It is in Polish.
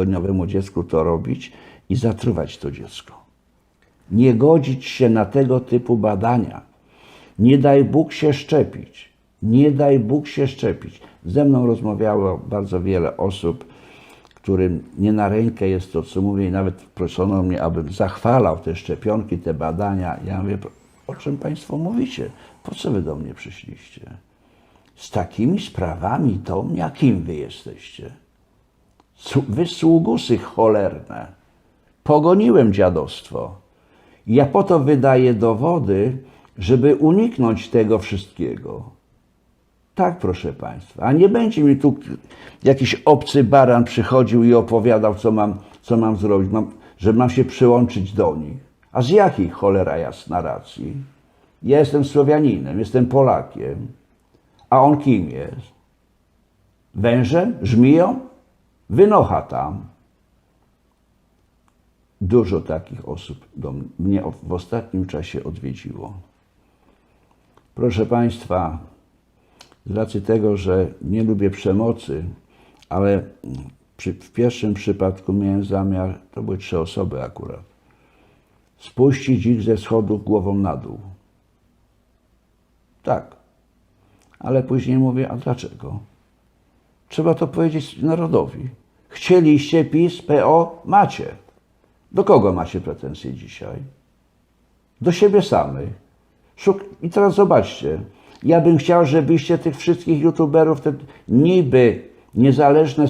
tygodniowemu dziecku to robić i zatruwać to dziecko. Nie godzić się na tego typu badania. Nie daj Bóg się szczepić. Nie daj Bóg się szczepić. Ze mną rozmawiało bardzo wiele osób, którym nie na rękę jest to, co mówię, i nawet proszono mnie, abym zachwalał te szczepionki, te badania. Ja mówię, o czym Państwo mówicie? Po co Wy do mnie przyszliście? Z takimi sprawami to jakim Wy jesteście? Su- Wy sługusy cholerne. Pogoniłem dziadostwo. Ja po to wydaję dowody, żeby uniknąć tego wszystkiego. Tak, proszę Państwa. A nie będzie mi tu jakiś obcy baran przychodził i opowiadał, co mam, co mam zrobić, mam, że mam się przyłączyć do nich. A z jakiej cholera jasna racji? Ja jestem Słowianinem, jestem Polakiem. A on kim jest? Wężem? Żmiją? Wynocha tam. Dużo takich osób do mnie w ostatnim czasie odwiedziło. Proszę Państwa, z racji tego, że nie lubię przemocy, ale przy, w pierwszym przypadku miałem zamiar, to były trzy osoby akurat, spuścić ich ze schodów głową na dół. Tak. Ale później mówię, a dlaczego? Trzeba to powiedzieć narodowi. Chcieliście PiS, PO? Macie. Do kogo macie pretensje dzisiaj? Do siebie samych. Szuk... I teraz zobaczcie. Ja bym chciał, żebyście tych wszystkich youtuberów, te niby niezależne